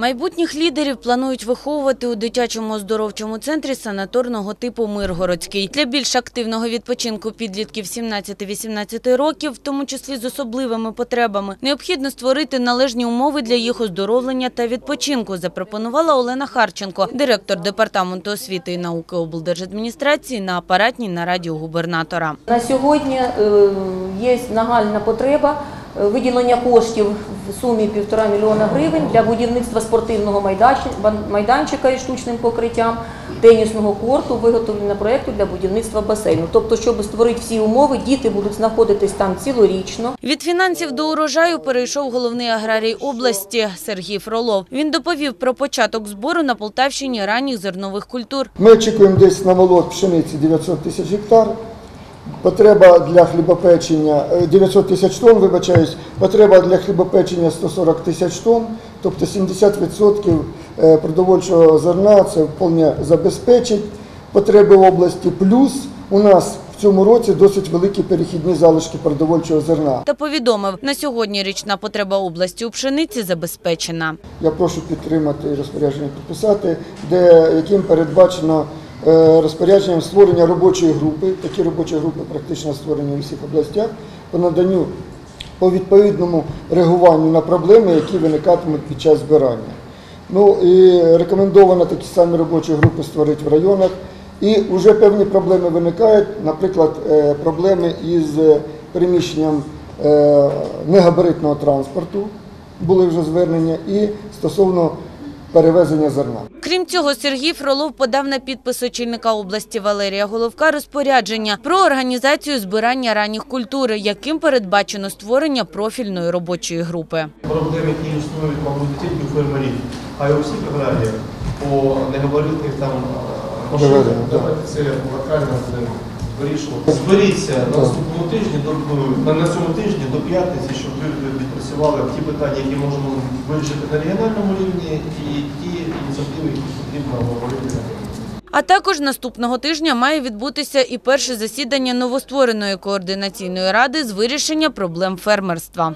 Майбутніх лідерів планують виховувати у дитячому оздоровчому центрі санаторного типу Миргородський. Для більш активного відпочинку підлітків 17-18 років, в тому числі з особливими потребами, необхідно створити належні умови для їх оздоровлення та відпочинку, запропонувала Олена Харченко, директор департаменту освіти і науки облдержадміністрації на апаратній нараді губернатора. На сьогодні е, є нагальна потреба виділення коштів в сумі півтора мільйона гривень для будівництва спортивного майданчика- майданчика із штучним покриттям, тенісного корту, виготовлення проєкту для будівництва басейну. Тобто, щоб створити всі умови, діти будуть знаходитись там цілорічно. Від фінансів до урожаю перейшов головний аграрій області Сергій Фролов. Він доповів про початок збору на Полтавщині ранніх зернових культур. Ми очікуємо десь на молот пшениці 900 тисяч гектар. Потреба для хлібопечення е, 900 тисяч тонн, вибачаюсь, потреба для хлібопечення 140 тисяч тонн, тобто 70% е, продовольчого зерна це вполне забезпечить потреби області. Плюс у нас в цьому році досить великі перехідні залишки продовольчого зерна. Та повідомив, на сьогодні річна потреба області у пшениці забезпечена. Я прошу підтримати розпорядження підписати, де яким передбачено е, розпорядженням створення робочої групи. Такі робочі групи практично створені у всіх областях по наданню по відповідному реагуванню на проблеми, які виникатимуть під час збирання. Ну і рекомендовано такі самі робочі групи створити в районах. І вже певні проблеми виникають, наприклад, е, проблеми із е, переміщенням е, негабаритного транспорту, були вже звернення, і стосовно перевезення зерна. Крім цього, Сергій Фролов подав на підпис очільника області Валерія Головка розпорядження про організацію збирання ранніх культур, яким передбачено створення профільної робочої групи. Проблеми, які існують, мабуть, не тільки у фермерів, а й у всіх аграріях по негабаритних там машинах. Давайте це локально вирішувати. Зберіться на наступному тижні, до, на, на цьому тижні до п'ятниці, щоб ви відпрацювали ті питання, які можемо вирішити на регіональному рівні, і ті ініціативи, які потрібно обговорити. А також наступного тижня має відбутися і перше засідання новоствореної координаційної ради з вирішення проблем фермерства.